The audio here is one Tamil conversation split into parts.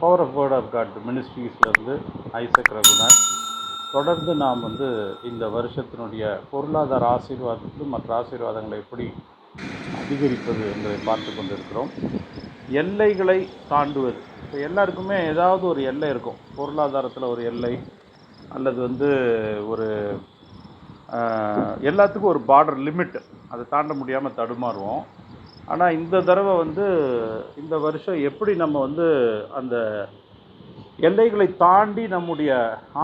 Power of word of God மினிஸ்ட்ரீஸ்லேருந்து Isaac Raghunath தொடர்ந்து நாம் வந்து இந்த வருஷத்தினுடைய பொருளாதார ஆசீர்வாதத்தில் மற்ற ஆசீர்வாதங்களை எப்படி அதிகரிப்பது என்பதை பார்த்து கொண்டிருக்கிறோம். எல்லைகளை தாண்டுவது. இப்போ எல்லாருக்குமே ஏதாவது ஒரு எல்லை இருக்கும். பொருளாதாரத்தில் ஒரு எல்லை அல்லது வந்து ஒரு எல்லாத்துக்கும் ஒரு பார்டர் லிமிட் அதை தாண்ட முடியாமல் தடுமாறுவோம். ஆனால் இந்த தடவை வந்து இந்த வருஷம் எப்படி நம்ம வந்து அந்த எல்லைகளை தாண்டி நம்முடைய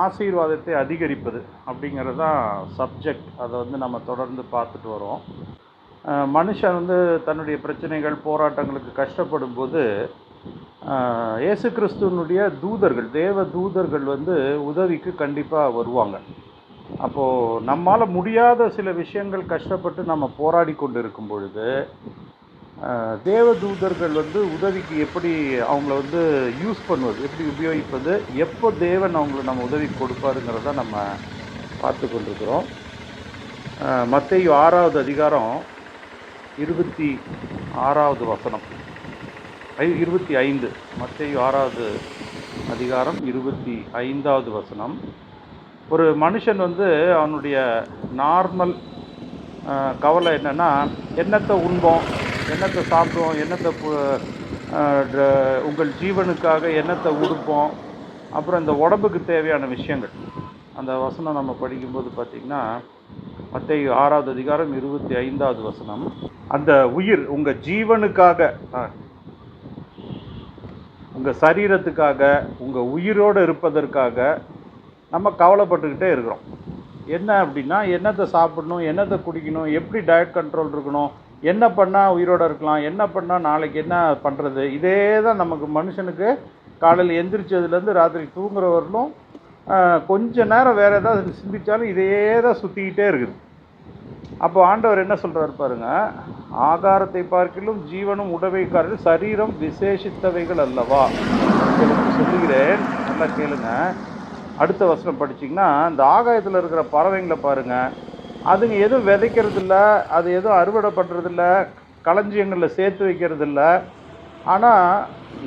ஆசீர்வாதத்தை அதிகரிப்பது அப்படிங்கிறது தான் சப்ஜெக்ட் அதை வந்து நம்ம தொடர்ந்து பார்த்துட்டு வரோம். மனுஷன் வந்து தன்னுடைய பிரச்சனைகள் போராட்டங்களுக்கு கஷ்டப்படும் போது இயேசு கிறிஸ்துவனுடைய தூதர்கள் தேவ தூதர்கள் வந்து உதவிக்கு கண்டிப்பாக வருவாங்க. அப்போது நம்மால் முடியாத சில விஷயங்கள் கஷ்டப்பட்டு நம்ம போராடி கொண்டு இருக்கும் பொழுது தேவதூதர்கள் வந்து உதவிக்கு எப்படி அவங்கள வந்து யூஸ் பண்ணுவது எப்படி உபயோகிப்பது எப்போ தேவன் அவங்கள நம்ம உதவி கொடுப்பாருங்கிறத நம்ம பார்த்து கொண்டிருக்கிறோம். மத்திய ஆறாவது அதிகாரம் இருபத்தி ஆறாவது வசனம். ஐ இருபத்தி ஐந்து. மத்திய ஆறாவது அதிகாரம் இருபத்தி ஐந்தாவது வசனம். ஒரு மனுஷன் வந்து அவனுடைய நார்மல் கவலை என்னென்னா என்னத்தை உண்போம்? என்னத்தை சாப்பிடுவோம் என்னத்தை உங்கள் ஜீவனுக்காக என்னத்தை உடுப்போம் அப்புறம் இந்த உடம்புக்கு தேவையான விஷயங்கள். அந்த வசனம் நம்ம படிக்கும்போது பார்த்திங்கன்னா பத்தை ஆறாவது அதிகாரம் இருபத்தி ஐந்தாவது வசனம். அந்த உயிர் உங்கள் ஜீவனுக்காக ஆ, உங்கள் சரீரத்துக்காக உங்கள் உயிரோடு இருப்பதற்காக நம்ம கவலைப்பட்டுக்கிட்டே இருக்கிறோம். என்ன அப்படின்னா என்னத்தை சாப்பிடணும் என்னத்தை குடிக்கணும் எப்படி டயட் கண்ட்ரோல் இருக்கணும் என்ன பண்ணால் உயிரோடு இருக்கலாம் என்ன பண்ணால் நாளைக்கு என்ன பண்ணுறது இதே தான் நமக்கு மனுஷனுக்கு காலையில் எந்திரிச்சதுலேருந்து ராத்திரி தூங்குற வரலும் கொஞ்ச நேரம் வேறு ஏதாவது சிந்தித்தாலும் இதே தான் சுற்றிக்கிட்டே இருக்குது. அப்போ ஆண்டவர் என்ன சொல்கிறார் பாருங்க ஆகாரத்தை பார்க்கிலும் ஜீவனும் உடவைக்காரர்கள் சரீரம் விசேஷித்தவைகள் அல்லவா? உங்களுக்கு சொல்லுகிறேன் நல்லா கேளுங்க. அடுத்த வசனம் படிச்சிங்கன்னா இந்த ஆகாயத்தில் இருக்கிற பறவைங்களை பாருங்கள் அதுங்க எதுவும் விதைக்கிறது இல்லை அது எதுவும் அறுவடை பண்ணுறதில்ல களஞ்சியங்களில் சேர்த்து வைக்கிறதில்ல. ஆனால்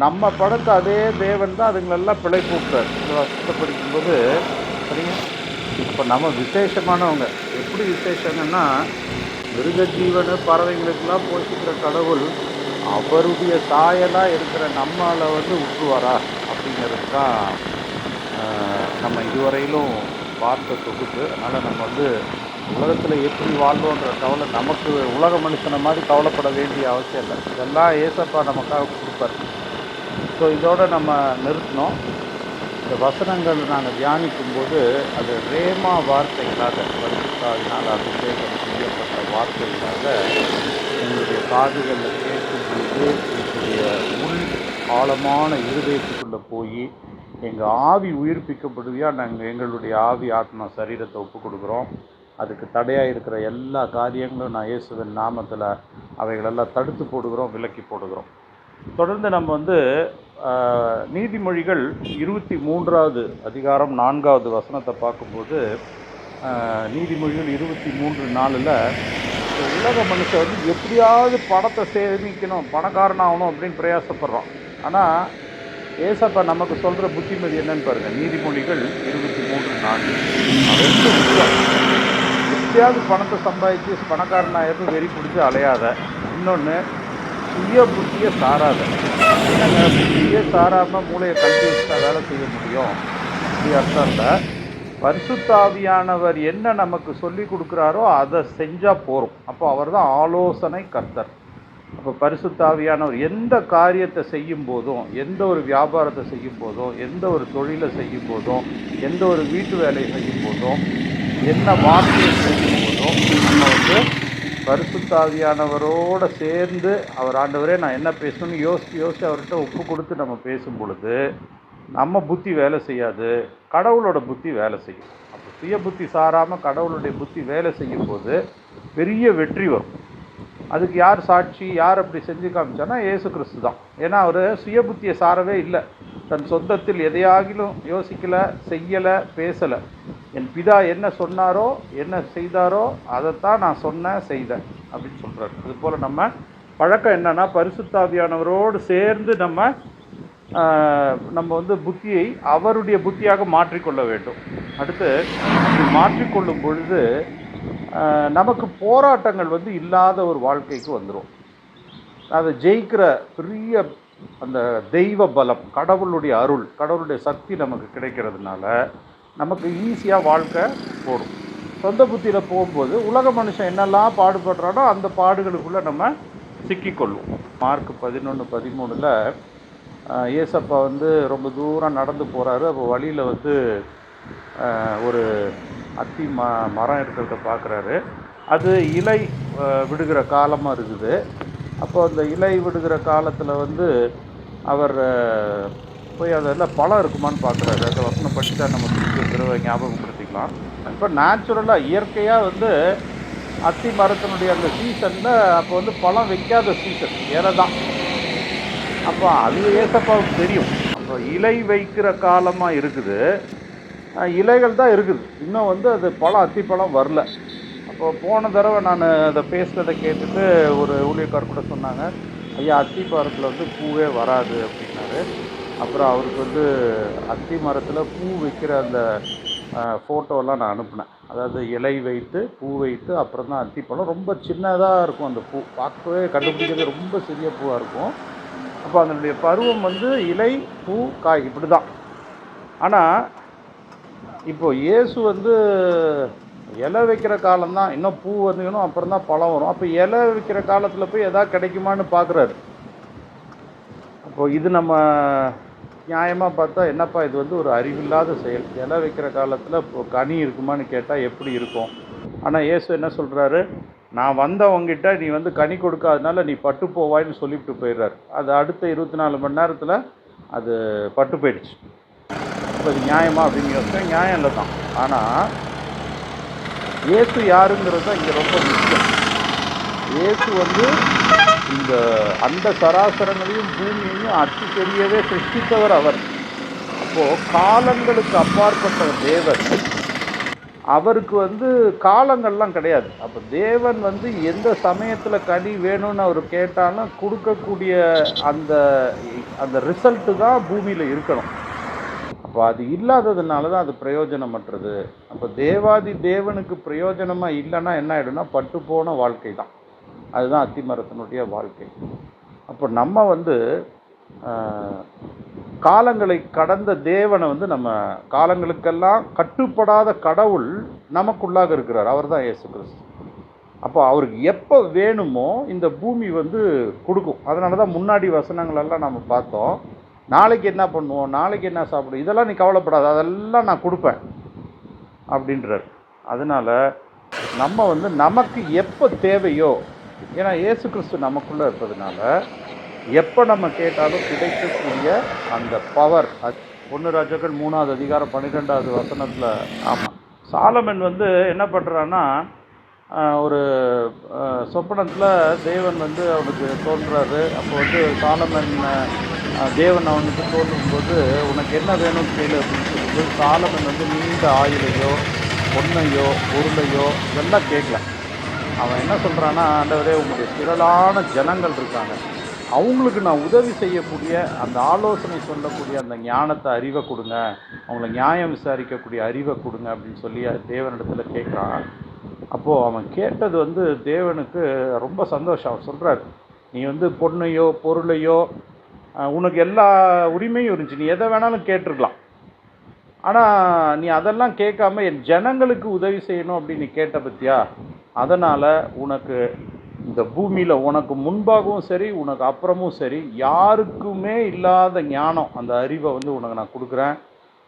நம்ம படத்தை அதே தேவன் தான் அதுங்களெல்லாம் பிழை கூப்பிட்டார். வசனத்தை சரிங்க? இப்போ நம்ம விசேஷமானவங்க எப்படி விசேஷங்கன்னா மிருக ஜீவன பறவைங்களுக்கெல்லாம் போஷிக்கிற கடவுள் அவருடைய சாயலாக இருக்கிற நம்மளை வந்து உற்றுவாரா? அப்படிங்கிறது தான் நம்ம இதுவரையிலும் பார்த்த தொகுப்பு. அதனால் நம்ம வந்து உலகத்தில் எப்படி வாழ்வோன்ற கவலை நமக்கு உலக மனுஷனை மாதிரி கவலைப்பட வேண்டிய அவசியம் இல்லை. இதெல்லாம் ஏசப்பா நமக்காக கொடுப்பார். ஸோ இதோடு நம்ம நிறுத்தினோம் இந்த வசனங்கள் நாங்கள் தியானிக்கும்போது அது ரேமா வார்த்தைகளாக வருஷத்தாவினால் அபிஷேகம் செய்யப்பட்ட வார்த்தைகளாக எங்களுடைய காதுகளில் கேட்கும்போது எங்களுடைய உள் ஆழமான இருதயத்துக்குள்ளே போய் எங்கள் ஆவி உயிர்ப்பிக்கப்படுவியா நாங்கள் எங்களுடைய ஆவி ஆத்மா சரீரத்தை ஒப்பு கொடுக்குறோம் அதுக்கு தடையாக இருக்கிற எல்லா காரியங்களும் நான் இயேசுவின் நாமத்தில் அவைகளெல்லாம் தடுத்து போடுகிறோம் விலக்கி போடுகிறோம். தொடர்ந்து நம்ம வந்து நீதிமொழிகள் இருபத்தி மூன்றாவது அதிகாரம் நான்காவது வசனத்தை பார்க்கும்போது நீதிமொழிகள் இருபத்தி மூன்று நாலில் உலக மனுஷன் வந்து எப்படியாவது பணத்தை சேமிக்கணும் பணக்காரன் ஆகணும் அப்படின்னு பிரயாசப்படுறோம் ஆனால் ஏசப்பா நமக்கு சொல்கிற புத்திமதி என்னன்னு பாருங்கள் நீதிமொழிகள் இருபத்தி மூன்று நாலு. எப்படியாவது பணத்தை சம்பாதிச்சு பணக்காரனாயிருந்து வெறி பிடிச்சி அலையாத. இன்னொன்று சுய புத்தியை சாராத. என்னங்க புத்தியே சாராமல் மூளையை கல்வி வேலை செய்ய முடியும். அப்படி அர்த்தம் இல்லை பரிசுத்தாவியானவர் என்ன நமக்கு சொல்லி கொடுக்குறாரோ அதை செஞ்சால் போகிறோம் அப்போ அவர் தான் ஆலோசனை கர்த்தர். அப்போ பரிசுத்தாவியானவர் எந்த காரியத்தை செய்யும் போதும் எந்த ஒரு வியாபாரத்தை செய்யும் போதும் எந்த ஒரு தொழிலை செய்யும் போதும் எந்த ஒரு வீட்டு வேலையை செய்யும் போதும் என்ன வார்த்தையை நம்ம வந்து பரிசுத்தாவியானவரோடு சேர்ந்து அவர் ஆண்டவரே நான் என்ன பேசணும்னு யோசித்து யோசித்து அவர்கிட்ட ஒப்பு கொடுத்து நம்ம பேசும் பொழுது நம்ம புத்தி வேலை செய்யாது கடவுளோட புத்தி வேலை செய்யும். அப்போ சுய புத்தி சாராமல் கடவுளுடைய புத்தி வேலை செய்யும் போது பெரிய வெற்றி வரும். அதுக்கு யார் சாட்சி யார் அப்படி செஞ்சு காமிச்சானா இயேசு கிறிஸ்து தான். ஏன்னா அவர் சுய புத்தியை சாரவே இல்லை. தன் சொந்தத்தில் எதையாகிலும் யோசிக்கலை செய்யலை பேசலை. என் பிதா என்ன சொன்னாரோ என்ன செய்தாரோ அதைத்தான் நான் சொன்னேன் செய்தேன் அப்படின்னு சொல்கிறார் அதுபோல் நம்ம பழக்கம் என்னன்னா பரிசுத்தாவியானவரோடு சேர்ந்து நம்ம நம்ம வந்து புத்தியை அவருடைய புத்தியாக மாற்றிக்கொள்ள வேண்டும். அடுத்து மாற்றிக்கொள்ளும் பொழுது நமக்கு போராட்டங்கள் வந்து இல்லாத ஒரு வாழ்க்கைக்கு வந்துடும் அதை ஜெயிக்கிற பெரிய அந்த தெய்வ பலம் கடவுளுடைய அருள் கடவுளுடைய சக்தி நமக்கு கிடைக்கிறதுனால நமக்கு ஈஸியாக வாழ்க்கை போடும். சொந்த புத்தியில் போகும்போது உலக மனுஷன் என்னெல்லாம் பாடுபடுறானோ அந்த பாடுகளுக்குள்ளே நம்ம சிக்கிக்கொள்ளும் மார்க் பதினொன்று பதிமூணில் ஏசப்பா வந்து ரொம்ப தூரம் நடந்து போகிறாரு அப்போ வழியில் வந்து ஒரு அத்தி ம மரம் இருக்கிறத பார்க்குறாரு அது இலை விடுகிற காலமாக இருக்குது. அப்போ அந்த இலை விடுகிற காலத்தில் வந்து அவர் போய் அதெல்லாம் பழம் இருக்குமான்னு பார்க்குறாரு அந்த வசனம் படிச்சுட்டா நம்ம திருப்பி திரும்ப ஞாபகப்படுத்திக்கலாம். இப்போ நேச்சுரலாக இயற்கையாக வந்து அத்தி மரத்தினுடைய அந்த சீசனில் அப்போ வந்து பழம் வைக்காத சீசன் இலை தான் அப்போ அது ஏசப்பாவுக்கு தெரியும். அப்போ இலை வைக்கிற காலமாக இருக்குது. இலைகள் தான் இருக்குது. இன்னும் வந்து அது பழம் அத்திப்பழம் வரல. அப்போ போன தடவை நான் அதை பேசுகிறத கேட்டுட்டு ஒரு ஊழியக்கார் கூட சொன்னாங்க ஐயா அத்தி மரத்தில் வந்து பூவே வராது அப்படின்னாரு. அப்புறம் அவருக்கு வந்து அத்தி மரத்தில் பூ வைக்கிற அந்த ஃபோட்டோலாம் நான் அனுப்பினேன். அதாவது இலை வைத்து பூ வைத்து அப்புறம் தான் அத்திப்பழம் ரொம்ப சின்னதாக இருக்கும் அந்த பூ. பார்க்கவே கண்டுபிடிக்கிறது ரொம்ப சிறிய பூவாக இருக்கும். அப்போ அதனுடைய பருவம் வந்து இலை பூ காய் இப்படி தான் ஆனால் இப்போ இயேசு வந்து இலை வைக்கிற காலம்தான் இன்னும் பூ வந்துக்கணும் அப்புறம் தான் பழம் வரும். அப்போ இலை வைக்கிற காலத்தில் போய் எதாவது கிடைக்குமான்னு பார்க்குறாரு. அப்போது இது நம்ம நியாயமாக பார்த்தா என்னப்பா இது வந்து ஒரு அறிவில்லாத செயல். இலை வைக்கிற காலத்தில் இப்போ கனி இருக்குமான்னு கேட்டால் எப்படி இருக்கும்? ஆனால் இயேசு என்ன சொல்கிறாரு நான் வந்தவங்கிட்ட நீ வந்து கனி கொடுக்காதனால நீ பட்டு போவாய்ன்னு சொல்லிவிட்டு போயிடுறாரு. அது அடுத்த இருபத்தி நாலு மணி நேரத்தில் அது பட்டு போயிடுச்சு. இப்போ அது நியாயமா அப்படின்னு யோசிச்சா நியாயம் இல்லை தான். ஆனால் இயேசு யாருங்கிறது தான் இங்கே ரொம்ப முக்கியம். இயேசு வந்து இந்த அந்த சராசரங்களையும் பூமியையும் அச்சு தெரியவே சிருஷ்டித்தவர் அவர். அப்போது காலங்களுக்கு அப்பாற்பட்ட தேவன். அவருக்கு வந்து காலங்கள்லாம் கிடையாது. அப்போ தேவன் வந்து எந்த சமயத்தில் கனி வேணும்னு அவர் கேட்டாலும் கொடுக்கக்கூடிய அந்த அந்த ரிசல்ட்டு தான் பூமியில் இருக்கணும். அப்போ அது இல்லாததுனால தான் அது பிரயோஜனமற்றது. அப்போ தேவாதி தேவனுக்கு பிரயோஜனமாக இல்லைன்னா என்ன ஆகிடும்னா பட்டு போன வாழ்க்கை தான். அதுதான் அத்திமரத்தினுடைய வாழ்க்கை. அப்போ நம்ம வந்து காலங்களை கடந்த தேவனை வந்து நம்ம காலங்களுக்கெல்லாம் கட்டுப்படாத கடவுள் நமக்குள்ளாக இருக்கிறார். அவர் தான் இயேசு கிறிஸ்து. அப்போ அவருக்கு எப்போ வேணுமோ இந்த பூமி வந்து கொடுக்கும். அதனால தான் முன்னாடி வசனங்களெல்லாம் நம்ம பார்த்தோம். நாளைக்கு என்ன பண்ணுவோம்? நாளைக்கு என்ன சாப்பிடும் இதெல்லாம் நீ கவலைப்படாது. அதெல்லாம் நான் கொடுப்பேன். அப்படின்றார். அதனால் நம்ம வந்து நமக்கு எப்போ தேவையோ ஏன்னா இயேசு கிறிஸ்து நமக்குள்ளே இருப்பதுனால எப்போ நம்ம கேட்டாலும் கிடைக்கக்கூடிய அந்த பவர் ஒன்று ராஜாக்கள் மூணாவது அதிகாரம் பன்னிரெண்டாவது வசனத்தில் ஆமாம் சாலமன் வந்து என்ன பண்ணுறான்னா ஒரு சொப்பனத்தில் தேவன் வந்து அவனுக்கு தோன்றாரு. அப்போ வந்து சாலமன் தேவன் அவனுக்கு தோன்றும்போது உனக்கு என்ன வேணும்னு கேளு அப்படின்னு சொல்லும்போது சாலமன் வந்து நீண்ட ஆயுளையோ பொன்னையோ பொருளையோ இதெல்லாம் கேட்கல. அவன் என்ன சொல்கிறான்னா ஆண்டவரே உங்களுடைய திரளான ஜனங்கள் இருக்காங்க. அவங்களுக்கு நான் உதவி செய்யக்கூடிய அந்த ஆலோசனை சொல்லக்கூடிய அந்த ஞானத்தை அறிவை கொடுங்க. அவங்கள நியாயம் விசாரிக்கக்கூடிய அறிவை கொடுங்க அப்படின்னு சொல்லி தேவனிடத்தில் கேட்குறான். அப்போது அவன் கேட்டது வந்து தேவனுக்கு ரொம்ப சந்தோஷம். அவன் சொல்கிறார் நீ வந்து பொண்ணையோ பொருளையோ உனக்கு எல்லா உரிமையும் இருந்துச்சு. நீ எதை வேணாலும் கேட்டிருக்கலாம். ஆனால் நீ அதெல்லாம் கேட்காம என் ஜனங்களுக்கு உதவி செய்யணும் அப்படின்னு நீ கேட்ட பத்தியா? அதனால் உனக்கு இந்த பூமியில் உனக்கு முன்பாகவும் சரி உனக்கு அப்புறமும் சரி யாருக்குமே இல்லாத ஞானம் அந்த அறிவை வந்து உனக்கு நான் கொடுக்குறேன்.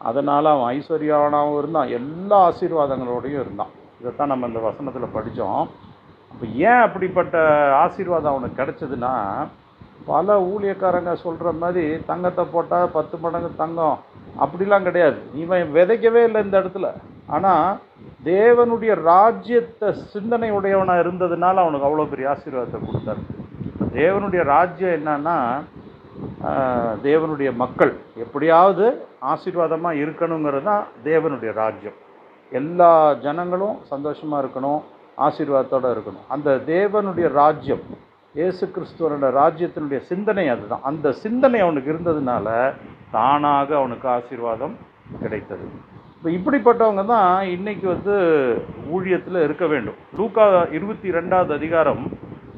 அதனால் அவன் ஐஸ்வர்யானாகவும் இருந்தான் எல்லா ஆசீர்வாதங்களோடையும் இருந்தான். இதைத்தான் நம்ம இந்த வசனத்தில் படித்தோம் அப்போ ஏன் அப்படிப்பட்ட ஆசீர்வாதம் அவனுக்கு கிடச்சதுன்னா பல ஊழியக்காரங்க சொல்கிற மாதிரி தங்கத்தை போட்டால் பத்து மடங்கு தங்கம் அப்படிலாம் கிடையாது. இவன் விதைக்கவே இல்லை இந்த இடத்துல. ஆனால் தேவனுடைய ராஜ்யத்தை சிந்தனை உடையவனாக இருந்ததுனால அவனுக்கு அவ்வளோ பெரிய ஆசீர்வாதத்தை கொடுத்தாரு. தேவனுடைய ராஜ்யம் என்னன்னா தேவனுடைய மக்கள். எப்படியாவது ஆசீர்வாதமாக இருக்கணுங்கிறது தான் தேவனுடைய ராஜ்யம். எல்லா ஜனங்களும் சந்தோஷமாக இருக்கணும் ஆசீர்வாதத்தோடு இருக்கணும். அந்த தேவனுடைய ராஜ்யம் இயேசு கிறிஸ்துவனோட ராஜ்யத்தினுடைய சிந்தனை அதுதான். அந்த சிந்தனை அவனுக்கு இருந்ததுனால தானாக அவனுக்கு ஆசீர்வாதம் கிடைத்தது. இப்போ இப்படிப்பட்டவங்க தான் இன்றைக்கி வந்து ஊழியத்தில் இருக்க வேண்டும். லூக்கா இருபத்தி ரெண்டாவது அதிகாரம்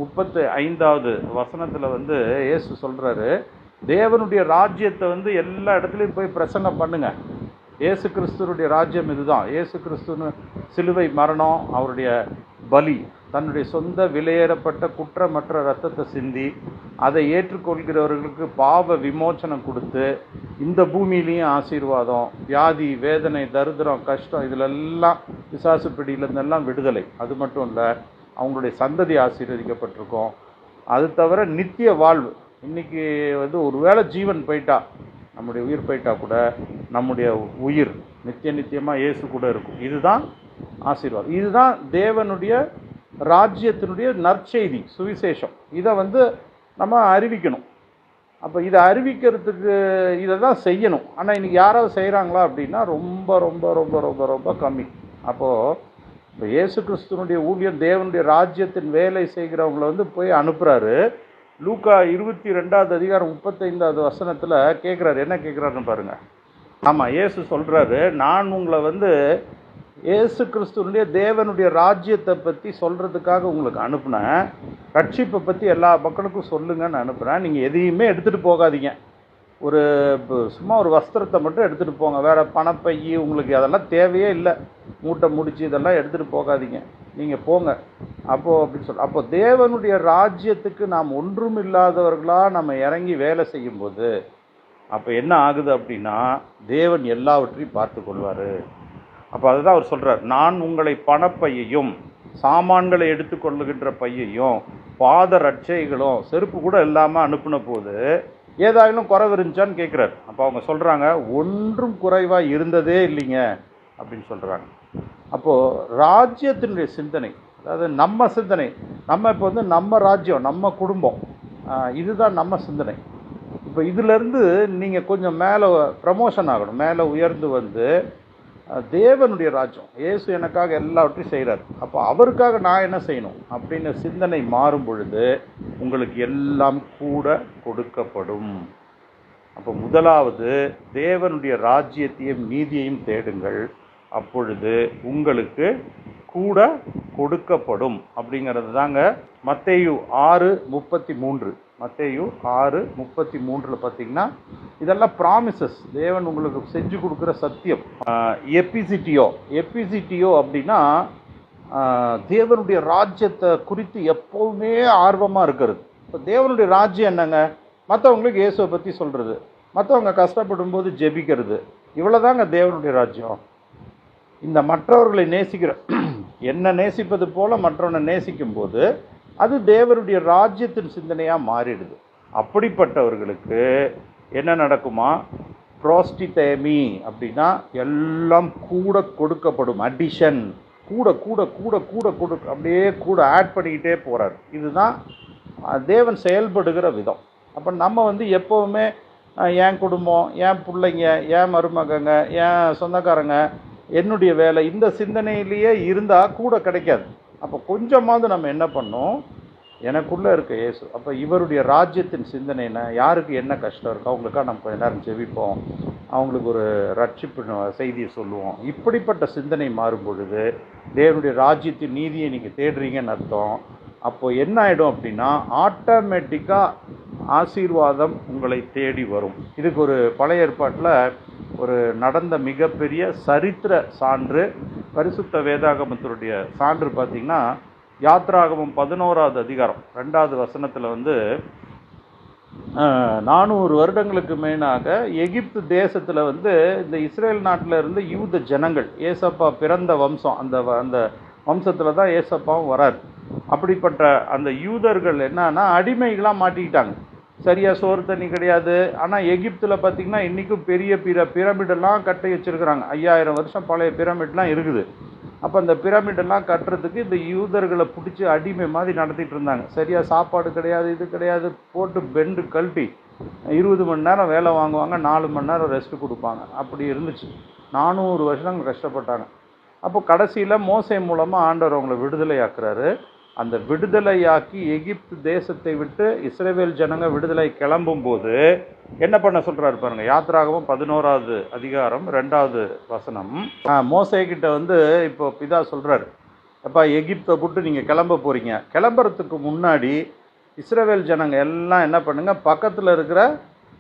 முப்பத்து ஐந்தாவது வசனத்தில் வந்து இயேசு சொல்கிறாரு தேவனுடைய ராஜ்யத்தை வந்து எல்லா இடத்துலையும் போய் பிரசங்கம் பண்ணுங்கள் இயேசு கிறிஸ்துவனுடைய ராஜ்யம் இதுதான். இயேசு கிறிஸ்துன்னு சிலுவை மரணம் அவருடைய பலி. தன்னுடைய சொந்த விலையேறப்பட்ட குற்றமற்ற ரத்தத்தை சிந்தி அதை ஏற்றுக்கொள்கிறவர்களுக்கு பாவ விமோச்சனம் கொடுத்து இந்த பூமியிலையும் ஆசீர்வாதம் வியாதி வேதனை தரித்திரம் கஷ்டம் இதிலெல்லாம் பிசாசு பிடியிலேருந்தெல்லாம் விடுதலை. அது மட்டும் இல்லை அவங்களுடைய சந்ததி ஆசீர்வதிக்கப்பட்டிருக்கும். அது தவிர நித்திய வாழ்வு. இன்னைக்கு வந்து ஒரு வேளை ஜீவன் போயிட்டா நம்முடைய உயிர் போயிட்டா கூட நம்முடைய உயிர் நித்திய நித்தியமாக இயேசு கூட இருக்கும். இதுதான் ஆசீர்வாதம். இதுதான் தேவனுடைய ராஜ்யத்தினுடைய நற்செய்தி சுவிசேஷம். இதை வந்து நம்ம அறிவிக்கணும். அப்போ இதை அறிவிக்கிறதுக்கு இதை தான் செய்யணும். ஆனால் இன்றைக்கி யாராவது செய்கிறாங்களா அப்படின்னா ரொம்ப ரொம்ப ரொம்ப ரொம்ப ரொம்ப கம்மி. அப்போது இப்போ இயேசு கிறிஸ்துவனுடைய ஊழியம் தேவனுடைய ராஜ்யத்தின் வேலை செய்கிறவங்கள வந்து போய் அனுப்புகிறாரு லூக்கா இருபத்தி ரெண்டாவது அதிகாரம் முப்பத்தைந்தாவது வசனத்தில் கேட்குறாரு என்ன கேட்குறாருன்னு பாருங்கள் ஆமாம் இயேசு சொல்கிறாரு நான் உங்களை வந்து இயேசு கிறிஸ்துவனுடைய தேவனுடைய ராஜ்யத்தை பற்றி சொல்கிறதுக்காக உங்களுக்கு அனுப்புனேன். ரட்சிப்பை பற்றி எல்லா மக்களுக்கும் சொல்லுங்கன்னு அனுப்புகிறேன் நீங்கள் எதையுமே எடுத்துகிட்டு போகாதீங்க. ஒரு இப்போ சும்மா ஒரு வஸ்திரத்தை மட்டும் எடுத்துகிட்டு போங்க. வேறு பணப்பை உங்களுக்கு அதெல்லாம் தேவையே இல்லை. மூட்டை முடிச்சு இதெல்லாம் எடுத்துகிட்டு போகாதீங்க. நீங்கள் போங்க. அப்போது அப்படின்னு சொல் அப்போ தேவனுடைய ராஜ்யத்துக்கு நாம் ஒன்றும் இல்லாதவர்களாக நம்ம இறங்கி வேலை செய்யும்போது அப்போ என்ன ஆகுது அப்படின்னா தேவன் எல்லாவற்றையும் பார்த்து கொள்வார். அப்போ அதுதான் அவர் சொல்கிறார் நான் உங்களை பணப்பையையும் சாமான்களை எடுத்துக்கொள்ளுகின்ற பையையும் பாத ரட்சைகளும் செருப்பு கூட இல்லாமல் அனுப்பின போது ஏதாயிலும் குறைவு இருந்துச்சான்னு கேட்குறாரு அப்போ அவங்க சொல்கிறாங்க ஒன்றும் குறைவாக இருந்ததே இல்லைங்க அப்படின்னு சொல்கிறாங்க அப்போது ராஜ்யத்தினுடைய சிந்தனை அதாவது நம்ம சிந்தனை நம்ம இப்போ வந்து நம்ம ராஜ்யம் நம்ம குடும்பம் இதுதான் நம்ம சிந்தனை. இப்போ இதிலேருந்து நீங்கள் கொஞ்சம் மேலே ப்ரமோஷன் ஆகணும் மேலே உயர்ந்து வந்து தேவனுடைய ராஜ்யம். இயேசு எனக்காக எல்லாவற்றையும் செய்கிறார் அப்போ அவருக்காக நான் என்ன செய்யணும்? அப்படின்னு சிந்தனை மாறும் பொழுது உங்களுக்கு எல்லாம் கூட கொடுக்கப்படும். அப்போ முதலாவது தேவனுடைய ராஜ்யத்தையும் நீதியையும் தேடுங்கள். அப்பொழுது உங்களுக்கு கூட கொடுக்கப்படும். அப்படிங்கிறது தாங்க மத்தேயு ஆறு முப்பத்தி மூன்று. மத்தேயு ஆறு முப்பத்தி மூன்றில் பார்த்தீங்கன்னா இதெல்லாம் ப்ராமிசஸ் தேவன் உங்களுக்கு செஞ்சு கொடுக்குற சத்தியம். எபிசிட்டியோ எபிசிட்டியோ அப்படின்னா தேவனுடைய ராஜ்யத்தை குறித்து எப்போவுமே ஆர்வமாக இருக்கிறது. இப்போ தேவனுடைய ராஜ்யம் என்னங்க? மற்றவங்களுக்கு இயேசுவை பற்றி சொல்கிறது மற்றவங்க கஷ்டப்படும் போது ஜெபிக்கிறது. இவ்வளோதாங்க தேவனுடைய ராஜ்யம். இந்த மற்றவர்களை நேசிக்கிற என்ன நேசிப்பது போல் மற்றவனை நேசிக்கும் போது அது தேவருடைய ராஜ்யத்தின் சிந்தனையாக மாறிடுது. அப்படிப்பட்டவர்களுக்கு என்ன நடக்குமா? ப்ரோஸ்டிதேமி அப்படின்னா எல்லாம் கூட கொடுக்கப்படும் அடிஷன் கூட கூட கூட கூட கொடு அப்படியே கூட ஆட் பண்ணிக்கிட்டே போகிறார் இதுதான் தேவன் செயல்படுகிற விதம். அப்போ நம்ம வந்து எப்போவுமே என் குடும்பம் என் பிள்ளைங்க என் மருமகங்க என் சொந்தக்காரங்க என்னுடைய வேலை இந்த சிந்தனையிலேயே இருந்தால் கூட கிடைக்காது. அப்போ கொஞ்சமாவது நம்ம என்ன பண்ணோம்? எனக்குள்ளே இருக்க இயேசு. அப்போ இவருடைய ராஜ்யத்தின் சிந்தனை என்ன? யாருக்கு என்ன கஷ்டம் இருக்கோ அவங்களுக்காக நம்ம கொஞ்சம் நேரம் ஜெபிப்போம். அவங்களுக்கு ஒரு ரட்சிப்பு செய்தியை சொல்லுவோம். இப்படிப்பட்ட சிந்தனை மாறும் பொழுது தேவனுடைய ராஜ்யத்தின் நீதியை நீங்கள் தேடுறீங்கன்னு அர்த்தம். அப்போது என்ன ஆகிடும் அப்படின்னா ஆட்டோமேட்டிக்காக ஆசீர்வாதம் உங்களை தேடி வரும். இதுக்கு ஒரு பழைய ஏற்பாட்டில் ஒரு நடந்த மிகப்பெரிய சரித்திர சான்று பரிசுத்த வேதாகமத்தினுடைய சான்று பார்த்திங்கன்னா யாத்ராகமம் பதினோராவது அதிகாரம் ரெண்டாவது வசனத்தில் வந்து நானூறு வருடங்களுக்கு மேலாக எகிப்து தேசத்தில் வந்து இந்த இஸ்ரேல் நாட்டில் இருந்து யூத ஜனங்கள் ஏசப்பா பிறந்த வம்சம் அந்த வ- அந்த வம்சத்தில் தான் ஏசப்பாவும் வரார். அப்படிப்பட்ட அந்த யூதர்கள் என்னன்னா அடிமைகளாக மாட்டிக்கிட்டாங்க. சரியாக சோறு தண்ணி கிடையாது. ஆனால் எகிப்தில் பார்த்தீங்கன்னா இன்றைக்கும் பெரிய பிர பிரமிடெல்லாம் கட்டி வச்சிருக்கிறாங்க. ஐயாயிரம் வருஷம் பழைய பிரமிட்லாம் இருக்குது. அப்போ அந்த பிரமிடெல்லாம் கட்டுறதுக்கு இந்த யூதர்களை பிடிச்சி அடிமை மாதிரி நடத்திட்டு இருந்தாங்க. சரியாக சாப்பாடு கிடையாது இது கிடையாது போட்டு பெண்டு கழட்டி இருபது மணி நேரம் வேலை வாங்குவாங்க நாலு மணி நேரம் ரெஸ்ட் கொடுப்பாங்க. அப்படி இருந்துச்சு. நானூறு வருஷம் கஷ்டப்பட்டாங்க. அப்போ கடைசியில் மோசை மூலமாக ஆண்டவர் அவங்களை விடுதலை ஆக்குறாரு அந்த விடுதலையாக்கி எகிப்து தேசத்தை விட்டு இஸ்ரேவேல் ஜனங்க விடுதலை கிளம்பும் போது என்ன பண்ண சொல்கிறாரு பாருங்கள் யாத்ராகவும் பதினோராவது அதிகாரம் ரெண்டாவது வசனம். மோசைக்கிட்ட வந்து இப்போ பிதா சொல்கிறாரு அப்பா எகிப்தை விட்டு நீங்கள் கிளம்ப போகிறீங்க கிளம்புறதுக்கு முன்னாடி இஸ்ரேவேல் ஜனங்க எல்லாம் என்ன பண்ணுங்கள் பக்கத்தில் இருக்கிற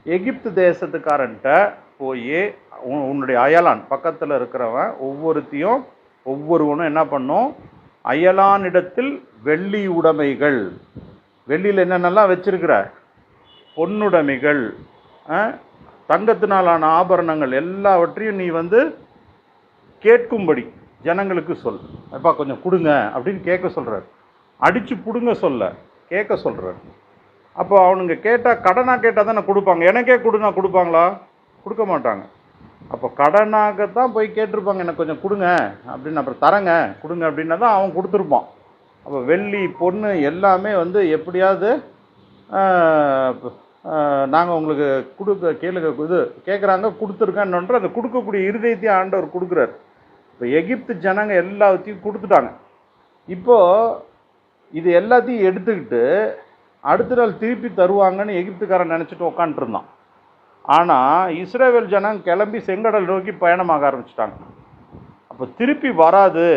எகிப்து தேசத்துக்காரன்ட்ட போய் உன்னுடைய அயலான் பக்கத்தில் இருக்கிறவன் ஒவ்வொருத்தையும் ஒவ்வொருவனும் என்ன பண்ணும் அயலானிடத்தில் வெள்ளி உடைமைகள். வெள்ளியில் என்னென்னலாம் வச்சிருக்கிற பொன்னுடைமைகள் ஆ, தங்கத்தினாலான ஆபரணங்கள் எல்லாவற்றையும் நீ வந்து கேட்கும்படி ஜனங்களுக்கு சொல். அப்பா கொஞ்சம் கொடுங்க அப்படின்னு கேட்க சொல்கிறார் அடித்து பிடுங்க சொல்ல கேட்க சொல்கிறார் அப்போ அவனுங்க கேட்டால் கடனாக கேட்டால் தானே கொடுப்பாங்க. எனக்கே கொடுனா கொடுப்பாங்களா? கொடுக்க மாட்டாங்க. அப்போ கடனாக தான் போய் கேட்டிருப்பாங்க. எனக்கு கொஞ்சம் கொடுங்க அப்படின்னு அப்புறம் தரேங்க. கொடுங்க அப்படின்னா தான் அவன் கொடுத்துருப்பான். அப்போ வெள்ளி பொண்ணு எல்லாமே வந்து எப்படியாவது நாங்கள் உங்களுக்கு கொடுக்க கேளுங்க இது கேட்குறாங்க கொடுத்துருக்கேன்னு அந்த கொடுக்கக்கூடிய இருதயத்தையும் ஆண்டவர் கொடுக்குறாரு. இப்போ எகிப்து ஜனங்க எல்லாத்தையும் கொடுத்துட்டாங்க. இப்போது இது எல்லாத்தையும் எடுத்துக்கிட்டு அடுத்த நாள் திருப்பி தருவாங்கன்னு எகிப்துக்காரன் நினச்சிட்டு உக்காண்ட்ருந்தான். ஆனால் இஸ்ரேவேல் ஜனங்க கிளம்பி செங்கடல் நோக்கி பயணமாக ஆரம்பிச்சிட்டாங்க. அப்போ திருப்பி வராது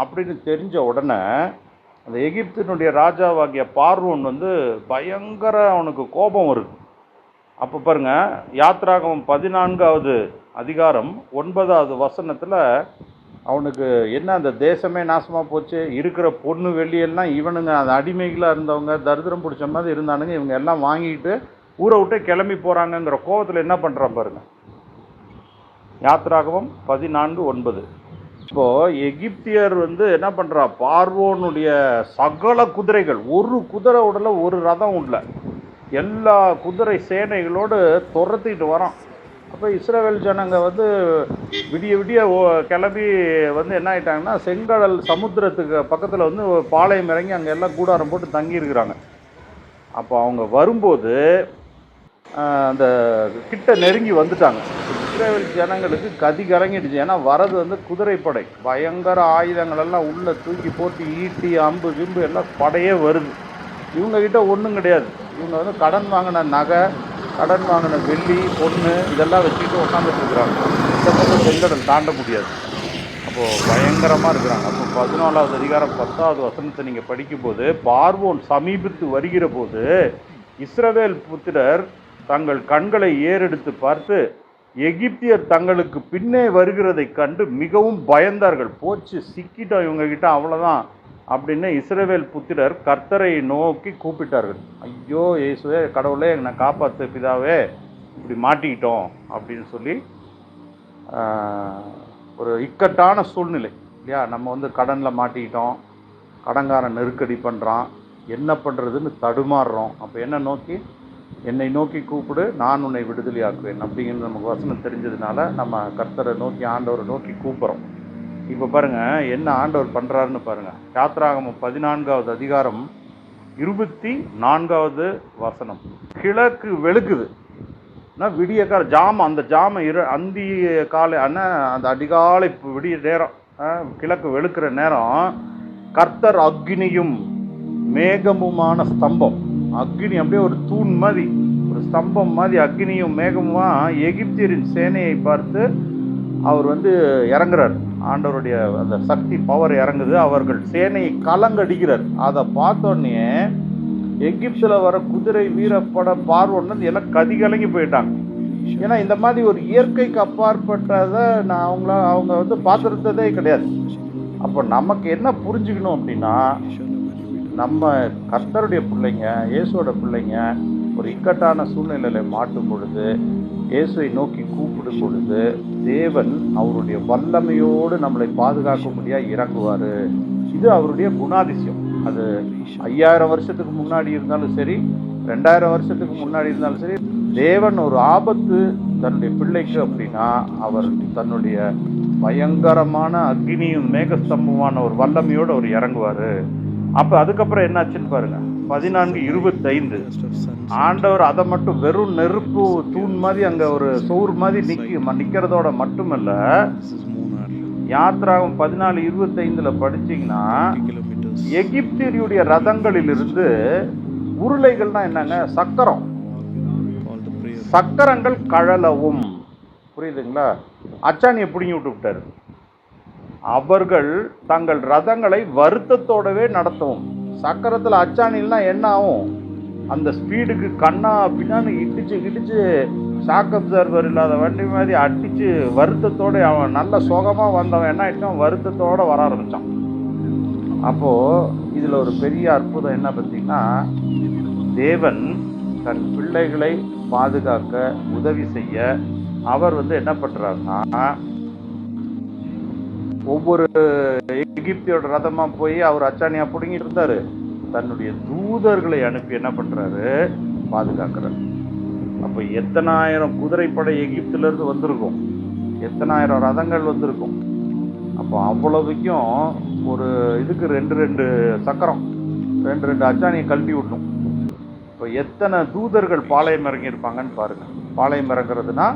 அப்படின்னு தெரிஞ்ச உடனே அந்த எகிப்தினுடைய ராஜாவாகிய பார்வோன் வந்து பயங்கர அவனுக்கு கோபம் வருது. அப்போ பாருங்க யாத்ராகம் பதினான்காவது அதிகாரம் ஒன்பதாவது வசனத்தில் அவனுக்கு என்ன அந்த தேசமே நாசமாக போச்சு இருக்கிற பொண்ணு வெள்ளியெல்லாம் இவனுங்க அந்த அடிமைகளாக இருந்தவங்க தரித்திரம் பிடிச்ச மாதிரி இருந்தானுங்க இவங்க எல்லாம் வாங்கிட்டு ஊரை விட்டு கிளம்பி போகிறாங்கங்கிற கோபத்தில் என்ன பண்ணுறான் பாருங்கள் யாத்ராகவும் பதினான்கு ஒன்பது. இப்போ எகிப்தியர் வந்து என்ன பண்ணுறா பார்வோனுடைய சகல குதிரைகள் ஒரு குதிரை உடல ஒரு ரதம் உள்ள எல்லா குதிரை சேனைகளோடு துரத்திட்டு வரான். அப்போ இஸ்ரேல் ஜனங்க வந்து விடிய விடிய ஓ- கிளம்பி வந்து என்ன ஆகிட்டாங்கன்னா செங்கடல் சமுத்திரத்துக்கு பக்கத்தில் வந்து பாளையம் இறங்கி அங்கே எல்லாம் கூடாரம் போட்டு தங்கியிருக்கிறாங்க. அப்போ அவங்க வரும்போது அந்த கிட்ட நெருங்கி வந்துட்டாங்க. இஸ்ரேல் ஜனங்களுக்கு கதி கலங்கிடுச்சு. ஏன்னா வரது வந்து குதிரைப்படை. பயங்கர ஆயுதங்கள் எல்லாம் உள்ளே தூக்கி போட்டு ஈட்டி அம்பு கிம்பு எல்லாம் படையே வருது. இவங்க கிட்ட ஒன்றும் கிடையாது. இவங்க வந்து கடன் வாங்கின நகை கடன் வாங்கின வெள்ளி பொண்ணு இதெல்லாம் வச்சுக்கிட்டு உட்காந்துட்டு இருக்கிறாங்க. இந்த பக்கம் செங்கடல் தாண்ட முடியாது. அப்போது பயங்கரமாக இருக்கிறாங்க. அப்போ பதினாலாவது அதிகாரம் பத்தாவது வசனத்தை நீங்கள் படிக்கும்போது பார்வோன் சமீபித்து வருகிற போது இஸ்ரவேல் புத்திரர் தங்கள் கண்களை ஏறெடுத்து பார்த்து எகிப்தியர் தங்களுக்கு பின்னே வருகிறதை கண்டு மிகவும் பயந்தார்கள். போச்சு சிக்கிட்டோம் இவங்க கிட்ட அவ்வளோதான் அப்படின்னு இஸ்ரேவேல் புத்திரர் கர்த்தரை நோக்கி கூப்பிட்டார்கள். ஐயோ இயேசுவே கடவுளே என்னை காப்பாற்று பிதாவே இப்படி மாட்டிக்கிட்டோம் அப்படின்னு சொல்லி ஒரு இக்கட்டான சூழ்நிலை இல்லையா? நம்ம வந்து கடனில் மாட்டிக்கிட்டோம் கடன்காரன் நெருக்கடி பண்ணுறான் என்ன பண்ணுறதுன்னு தடுமாறுறோம். அப்போ என்ன நோக்கி? என்னை நோக்கி கூப்பிடு நான் உன்னை விடுதலையாக்குவேன் அப்படிங்கிறது நமக்கு வசனம் தெரிஞ்சதுனால நம்ம கர்த்தரை நோக்கி ஆண்டவரை நோக்கி கூப்பிட்றோம். இப்போ பாருங்கள் என்ன ஆண்டவர் பண்ணுறாருன்னு பாருங்கள் யாத்ராகமம் பதினான்காவது அதிகாரம் இருபத்தி நான்காவது வசனம். கிழக்கு வெளுக்குது. நான் விடிய கால ஜாமம் அந்த ஜாமம் இரு அந்தி காலை அண்ணா அந்த அதிகாலை விடிய நேரம் கிழக்கு வெளுக்கிற நேரம் கர்த்தர் அக்னியும் மேகமுமான ஸ்தம்பம். அக்னி அப்படியே ஒரு தூண் மாதிரி ஒரு ஸ்தம்பம் மாதிரி அக்னியும் மேகமுமா எகிப்தியரின் சேனையை பார்த்து அவர் வந்து இறங்குறார். ஆண்டவருடைய அந்த சக்தி பவர் இறங்குது. அவர்கள் சேனையை கலங்கடிக்கிறார். அதை பார்த்தோன்னே எகிப்தில் வர குதிரை வீரப்பட பார்வோன்னு எல்லாம் கதி கலங்கி போயிட்டாங்க. ஏன்னா இந்த மாதிரி ஒரு இயற்கைக்கு அப்பாற்பட்டதை நான் அவங்கள அவங்க வந்து பார்த்துருந்ததே கிடையாது. அப்போ நமக்கு என்ன புரிஞ்சுக்கணும் அப்படின்னா நம்ம கர்த்தருடைய பிள்ளைங்க இயேசுவோட பிள்ளைங்க ஒரு இக்கட்டான சூழ்நிலையில மாட்டும் பொழுது இயேசுவை நோக்கி கூப்பிடும் பொழுது தேவன் அவருடைய வல்லமையோடு நம்மளை பாதுகாக்கும்படியாக இறங்குவார். இது அவருடைய குணாதிசயம். அது ஐயாயிரம் வருஷத்துக்கு முன்னாடி இருந்தாலும் சரி ரெண்டாயிரம் வருஷத்துக்கு முன்னாடி இருந்தாலும் சரி தேவன் ஒரு ஆபத்து தன்னுடைய பிள்ளைக்கு அப்படின்னா அவர் தன்னுடைய பயங்கரமான அக்னியும் மேகஸ்தம்பமான ஒரு வல்லமையோடு அவர் இறங்குவார். அப்போ அதுக்கப்புறம் என்னாச்சுன்னு பாருங்க. பதினான்கு இருபத்தைந்து. ஆண்டவர் அதை மட்டும் வெறும் நெருப்பு தூண் மாதிரி அங்கே ஒரு சோறு மாதிரி நிற்க நிற்கிறதோட மட்டுமல்ல யாத்ராவும் பதினாலு இருபத்தைந்தில் படிச்சீங்கன்னா எகிப்தியருடைய ரதங்களிலிருந்து உருளைகள்னா என்னங்க? சக்கரம். சக்கரங்கள் கழலவும். புரியுதுங்களா? அச்சாணியை பிடிங்கி விட்டு விட்டாரு. அவர்கள் தங்கள் ரதங்களை வருத்தத்தோடவே நடத்தவும். சக்கரத்தில் அச்சாணில்னா என்ன ஆகும்? அந்த ஸ்பீடுக்கு கண்ணா பின்னான்னு இடிச்சு இடிச்சு ஷாக் அப்சர்வர் இல்லாத வண்டி மாதிரி அடிச்சு வருத்தத்தோட அவன் நல்ல சோகமாக வந்தவன் என்ன ஆயிட்டான் வருத்தத்தோடு வர ஆரம்பித்தான் அப்போது இதில் ஒரு பெரிய அற்புதம் என்ன பார்த்தீங்கன்னா தேவன் தன் பிள்ளைகளை பாதுகாக்க உதவி செய்ய அவர் வந்து என்ன பண்ணுறாருன்னா ஒவ்வொரு எகிப்தியோட ரதமா போய் அவர் அச்சானியா பிடுங்கிட்டு இருந்தாரு. தன்னுடைய தூதர்களை அனுப்பி என்ன பண்றாரு? பாதுகாக்கிறார். அப்போ எத்தனாயிரம் குதிரைப்படை எகிப்துல இருந்து வந்திருக்கும்? எத்தனாயிரம் ரதங்கள் வந்திருக்கும்? அப்போ அவ்வளவுக்கும் ஒரு இதுக்கு ரெண்டு ரெண்டு சக்கரம் ரெண்டு ரெண்டு அச்சாணியை கழட்டி விடணும். இப்போ எத்தனை தூதர்கள் பாளையம் இறங்கியிருப்பாங்கன்னு பாருங்க. பாளையம் இறங்குறதுனா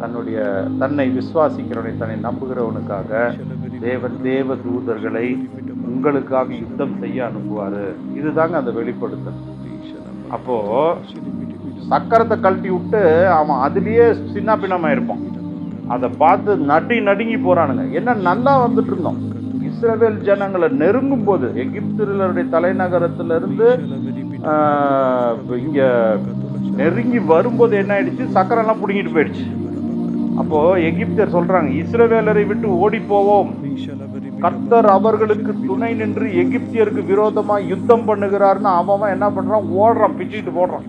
தன்னுடைய தன்னை விசுவாசிக்கிறவனை தன்னை நம்புகிறவனுக்காக தேவன் தேவ தூதர்களை உங்களுக்காக யுத்தம் செய்ய அனுப்புவாரு. இதுதாங்க அந்த வெளிப்படுத்தல். அப்போ சக்கரத்தை கழட்டி விட்டு அவன் அதுலேயே சின்ன பின்னமாக இருப்பான். அதை பார்த்து நடி நடுங்கி போகிறானுங்க என்ன நல்லா வந்துட்டு இருந்தோம். இஸ்ரேல் ஜனங்களை நெருங்கும் போது எகிப்தியர்களுடைய தலைநகரத்திலிருந்து இங்கே நெருங்கி வரும்போது என்ன ஆயிடுச்சு? சக்கரெல்லாம் பிடுங்கிட்டு போயிடுச்சு. அப்போ எகிப்தியர் சொல்றாங்க இஸ்ரவேலரை விட்டு ஓடி போவோம் கர்த்தர் அவர்களுக்கு துணை நின்று எகிப்தியருக்கு விரோதமா யுத்தம் பண்ணுகிறாருன்னு அவன் என்ன பண்றான்? ஓடுறான் பிச்சுட்டு போடுறான்.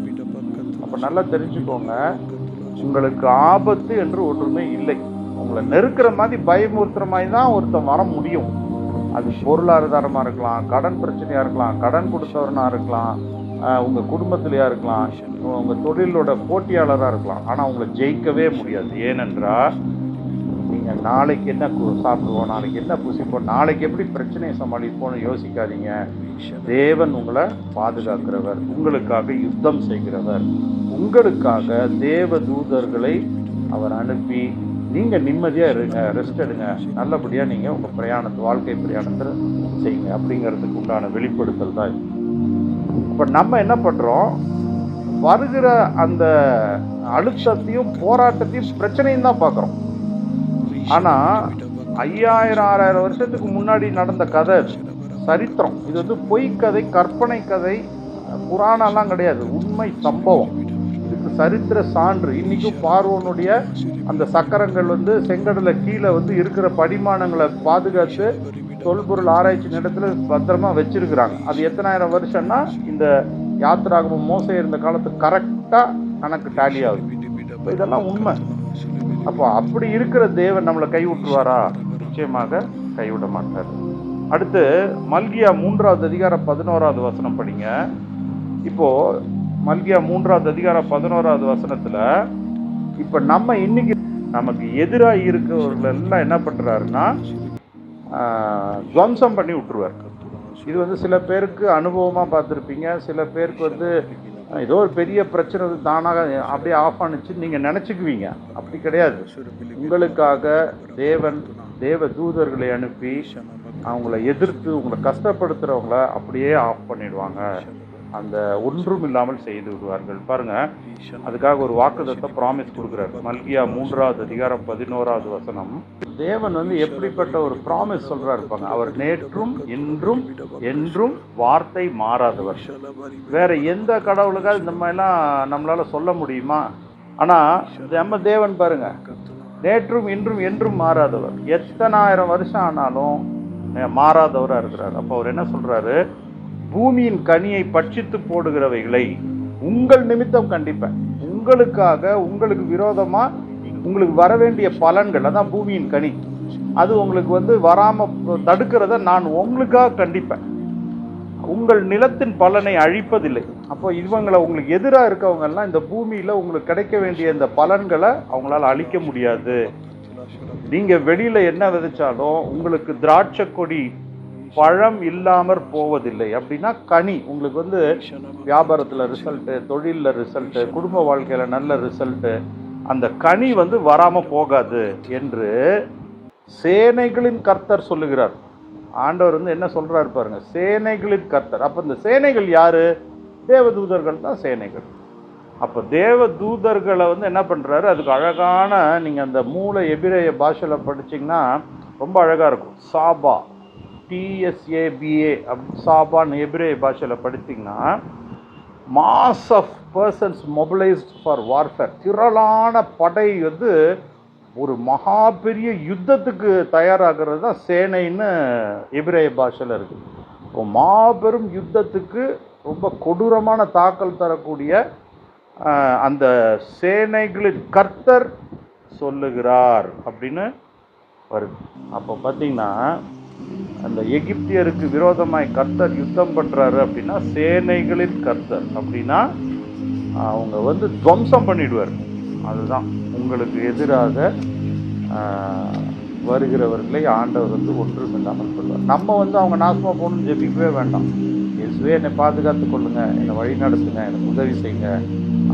அப்ப நல்லா தெரிஞ்சுக்கோங்க உங்களுக்கு ஆபத்து என்று ஒன்றுமே இல்லை. உங்களை நெருக்கிற மாதிரி பயமுறுத்துற மாதிரி தான் ஒருத்தன் வர முடியும். அது பொருளாதாரமா இருக்கலாம் கடன் பிரச்சனையா இருக்கலாம் கடன் கொடுத்தவரனா இருக்கலாம் உங்கள் குடும்பத்திலையாக இருக்கலாம் உங்கள் தொழிலோட போட்டியாளராக இருக்கலாம் ஆனால் உங்களை ஜெயிக்கவே முடியாது. ஏனென்றால் நீங்கள் நாளைக்கு என்ன சாப்பிடுவோம் நாளைக்கு என்ன புசிப்போம் நாளைக்கு எப்படி பிரச்சனையை சமாளிப்போம்னு யோசிக்காதீங்க. தேவன் உங்களை பாதுகாக்கிறவர் உங்களுக்காக யுத்தம் செய்கிறவர். உங்களுக்காக தேவ தூதர்களை அவர் அனுப்பி நீங்கள் நிம்மதியாக இருங்க ரெஸ்ட் எடுங்க. நல்லபடியாக நீங்கள் உங்கள் பிரயாணத்தை வாழ்க்கை பிரயாணத்தை செய்யுங்க. அப்படிங்கிறதுக்கு உண்டான வெளிப்படுத்தல் தான் இது. இப்போ நம்ம என்ன பண்ணுறோம் வருகிற அந்த அழுத்தத்தையும் போராட்டத்தையும் பிரச்சனையும் தான் பார்க்குறோம். ஆனால் ஐயாயிரம் ஆறாயிரம் வருஷத்துக்கு முன்னாடி நடந்த கதை சரித்திரம். இது வந்து பொய்க்கதை கதை கற்பனை கதை. புராணம்லாம் கிடையாது. உண்மை சம்பவம். இதுக்கு சரித்திர சான்று. இன்றைக்கும் பார்வோனுடைய அந்த சக்கரங்கள் வந்து செங்கடலை கீழே வந்து இருக்கிற படிமானங்களை பாதுகாத்து தொல்பொருள் ஆராய்ச்சி நிலத்தில் பத்திரமா வச்சிருக்கிறாங்க. அது எத்தனாயிரம் வருஷம்னா இந்த யாத்திராகமும் மோசை இருந்த காலத்துக்கு கரெக்டா கணக்கு டேலி ஆகுது. இதெல்லாம் உண்மை. அப்போ அப்படி இருக்கிற தேவன் நம்மளை கைவிட்டுவாரா நிச்சயமாக கைவிட மாட்டார். அடுத்து மல்கியா மூன்றாவது அதிகாரம் பதினோராவது வசனம் படிங்க. இப்போ மல்கியா மூன்றாவது அதிகாரம் பதினோராவது வசனத்துல இப்ப நம்ம இன்னைக்கு நமக்கு எதிராக இருக்கிறவர்கள் எல்லாம் என்ன பண்றாருன்னா துவம்சம் பண்ணி விட்டுருவார். இது வந்து சில பேருக்கு அனுபவமாக பார்த்துருப்பீங்க. சில பேருக்கு வந்து ஏதோ ஒரு பெரிய பிரச்சனை வந்து தானாக அப்படியே ஆஃப் ஆனிச்சு நீங்கள் நினச்சிக்குவீங்க. அப்படி கிடையாது. உங்களுக்காக தேவன் தேவ தூதர்களை அனுப்பி அவங்கள எதிர்த்து உங்களை கஷ்டப்படுத்துகிறவங்கள அப்படியே ஆஃப் பண்ணிடுவாங்க. அந்த ஒன்றும் இல்லாமல் செய்து விடுவார்கள். பாருங்க அதுக்காக ஒரு வாக்குதத்தை ப்ராமிஸ் கொடுக்குறாரு. மல்கியா மூன்றாவது அதிகாரம் பதினோராவது வசனம். தேவன் வந்து எப்படிப்பட்ட ஒரு ப்ராமிஸ் சொல்றாரு பாருங்க. அவர் நேற்றும் இன்றும் என்றும் வார்த்தை மாறாதவர். வேற எந்த கடவுளுக்காவது இந்த மாதிரிலாம் நம்மளால சொல்ல முடியுமா? ஆனா நம்ம தேவன் பாருங்க நேற்றும் இன்றும் என்றும் மாறாதவர். எத்தனாயிரம் வருஷம் ஆனாலும் அஹ், மாறாதவரா இருக்கிறார். அப்போ அவர் என்ன சொல்றாரு? பூமியின் கனியை பட்சித்து போடுகிறவைகளை உங்கள் நிமித்தம் கண்டிப்பேன். உங்களுக்காக உங்களுக்கு விரோதமாக உங்களுக்கு வர வேண்டிய பலன்கள் அதான் பூமியின் கனி. அது உங்களுக்கு வந்து வராமல் தடுக்கிறத நான் உங்களுக்காக கண்டிப்பேன். உங்கள் நிலத்தின் பலனை அழிப்பதில்லை. அப்போ இவங்களை உங்களுக்கு எதிராக இருக்கவங்கெல்லாம் இந்த பூமியில் உங்களுக்கு கிடைக்க வேண்டிய இந்த பலன்களை அவங்களால அழிக்க முடியாது. நீங்கள் வெளியில் என்ன விதைச்சாலும் உங்களுக்கு திராட்சை கொடி பழம் இல்லாமற் போவதில்லை. அப்படின்னா கனி உங்களுக்கு வந்து வியாபாரத்தில் ரிசல்ட்டு தொழிலில் ரிசல்ட்டு குடும்ப வாழ்க்கையில் நல்ல ரிசல்ட்டு அந்த கனி வந்து வராமல் போகாது என்று சேனைகளின் கர்த்தர் சொல்லுகிறார். ஆண்டவர் வந்து என்ன சொல்கிறார் பாருங்க சேனைகளின் கர்த்தர். அப்போ இந்த சேனைகள் யார்? தேவதூதர்கள் தான் சேனைகள். அப்போ தேவ தூதர்களை வந்து என்ன பண்ணுறாரு அதுக்கு அழகான நீங்கள் அந்த மூல எபிரேய பாஷையில் படிச்சிங்கன்னா ரொம்ப அழகாக இருக்கும். சாபா. டிஎஸ்ஏபிஏ அப் எப்ரே பாஷையில் படித்தீங்கன்னா mass of persons mobilised for warfare திரளான படை வந்து ஒரு மகா பெரிய யுத்தத்துக்கு தயாராகிறது தான் சேனைன்னு எபிரேய பாஷையில் இருக்குது இப்போ மாபெரும் யுத்தத்துக்கு ரொம்ப கொடூரமான தாக்கல் தரக்கூடிய அந்த சேனைகளின் கர்த்தர் சொல்லுகிறார் அப்படின்னு வருது. அப்போ பார்த்தீங்கன்னா அந்த எகிப்தியருக்கு விரோதமாய் கர்த்தர் யுத்தம் பண்ணுறாரு அப்படின்னா சேனைகளின் கர்த்தர் அப்படின்னா அவங்க வந்து துவம்சம் பண்ணிடுவார். அதுதான். உங்களுக்கு எதிராக வருகிறவர்களை ஆண்டவர் வந்து ஒன்றும் இல்லாமல் சொல்வார். நம்ம வந்து அவங்க நாசமாக போகணும்னு ஜெபிக்கவே வேண்டாம். இயேசுவே என்னை பாதுகாத்து கொள்ளுங்க என்னை வழி நடத்துங்க எனக்கு உதவி செய்யுங்க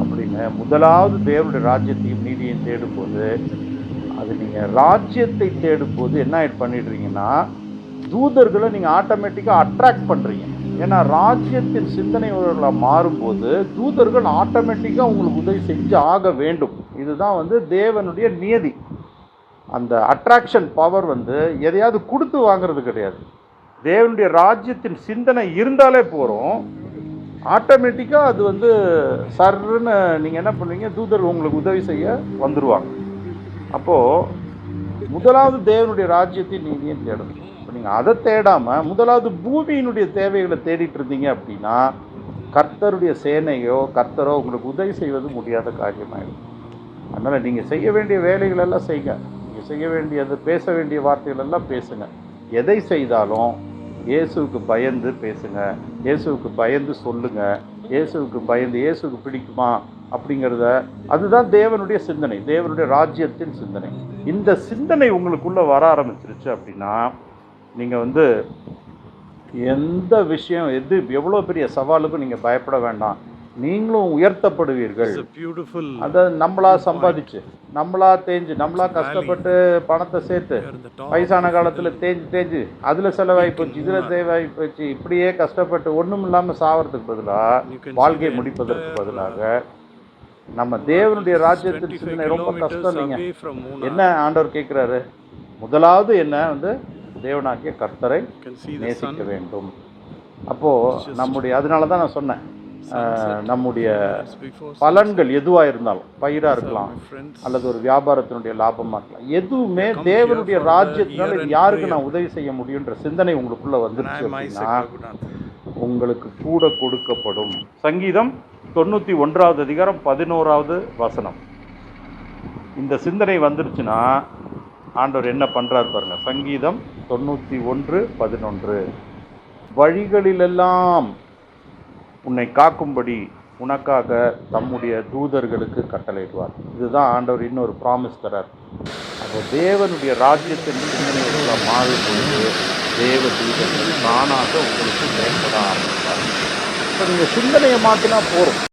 அப்படின்னு முதலாவது தேவனுடைய ராஜ்யத்தையும் நீதியையும் தேடும்போது அது நீங்கள் ராஜ்யத்தை தேடும்போது என்ன பண்ணிடுறீங்கன்னா தூதர்களை நீங்கள் ஆட்டோமேட்டிக்காக அட்ராக்ட் பண்ணுறீங்க ஏன்னா ராஜ்யத்தின் சிந்தனை மாறும்போது தூதர்கள் ஆட்டோமேட்டிக்காக உங்களுக்கு உதவி செஞ்சு ஆக வேண்டும். இதுதான் வந்து தேவனுடைய நியதி. அந்த அட்ராக்ஷன் பவர் வந்து எதையாவது கொடுத்து வாங்குறது கிடையாது. தேவனுடைய ராஜ்யத்தின் சிந்தனை இருந்தாலே போகிறோம் ஆட்டோமேட்டிக்காக அது வந்து சர்ன்னு நீங்கள் என்ன பண்ணுவீங்க தூதர் உங்களுக்கு உதவி செய்ய வந்துடுவாங்க அப்போது முதலாவது தேவனுடைய ராஜ்யத்தின் நீதியும் தேடணும். நீங்கள் அதை தேடாமல் முதலாவது பூமியினுடைய தேவைகளை தேடிட்டு இருந்தீங்க அப்படின்னா கர்த்தருடைய சேனையோ கர்த்தரோ உங்களுக்கு உதவி செய்வது முடியாத காரியமாயிடும். அதனால் நீங்கள் செய்ய வேண்டிய வேலைகளெல்லாம் செய்யுங்க நீங்கள் செய்ய வேண்டியது பேச வேண்டிய வார்த்தைகளெல்லாம் பேசுங்க. எதை செய்தாலும் இயேசுவுக்கு பயந்து பேசுங்க. இயேசுவுக்கு பயந்து சொல்லுங்க. இயேசுவுக்கு பயந்து இயேசுவுக்கு பிடிக்குமா அப்படிங்கிறத அதுதான் தேவனுடைய சிந்தனை. தேவனுடைய ராஜ்யத்தின் சிந்தனை. இந்த சிந்தனை உங்களுக்குள்ளே வர ஆரம்பிச்சிருச்சு அப்படின்னா நீங்கள் வந்து எந்த விஷயம் எது எவ்வளோ பெரிய சவாலுக்கும் நீங்கள் பயப்பட வேண்டாம். நீங்களும் உயர்த்தப்படுவீர்கள். It's a beautiful. அதை நம்மளா சம்பாதிச்சு நம்மளா தேஞ்சு நம்மளா கஷ்டப்பட்டு பணத்தை சேர்த்து வயசான காலத்தில் தேஞ்சு தேஞ்சு அதில் செலவாகி போச்சு இதில் தேவாகி போச்சு இப்படியே கஷ்டப்பட்டு ஒன்றும் இல்லாமல் சாவறதுக்கு பதிலாக வாழ்க்கையை முடிப்பதற்கு பதிலாக நம்ம தேவனுடைய ராஜ்யத்தின் 25 சிந்தனை ரொம்ப கஷ்டம் இல்லைங்க. என்ன ஆண்டவர் கேட்குறாரு முதலாவது என்ன வந்து தேவனாகிய கர்த்தரை. நேசிக்க வேண்டும் அப்போது நம்முடைய அதனால தான் நான் சொன்னேன் நம்முடைய பலன்கள் எதுவாக இருந்தாலும் பயிராக இருக்கலாம். அல்லது ஒரு வியாபாரத்தினுடைய லாபமாக இருக்கலாம் எதுவுமே தேவனுடைய ராஜ்யத்தினால யாருக்கு. நான் உதவி செய்ய முடியுன்ற சிந்தனை உங்களுக்குள்ள வந்துருச்சு அப்படின்னா. உங்களுக்கு கூட கொடுக்கப்படும் சங்கீதம் தொண்ணூற்றி ஒன்றாவது அதிகாரம் பதினோராவது வசனம் இந்த சிந்தனை வந்துருச்சுன்னா ஆண்டவர் என்ன பண்ணுறார் பாருங்க. சங்கீதம் தொண்ணூற்றி ஒன்று பதினொன்று. வழிகளிலெல்லாம் உன்னை காக்கும்படி உனக்காக தம்முடைய தூதர்களுக்கு கட்டளையிடுவார். இதுதான் ஆண்டவர் இன்னொரு ப்ராமிஸ் தரார். அப்போ தேவனுடைய ராஜ்யத்தின் சிந்தனைகளை மாறும் பொழுது தேவ தூதர்கள் தானாக உங்களுக்கு செயல்பட ஆரம்பிப்பார் இப்போ நீங்கள் சிந்தனையை மாற்றினா போதும்.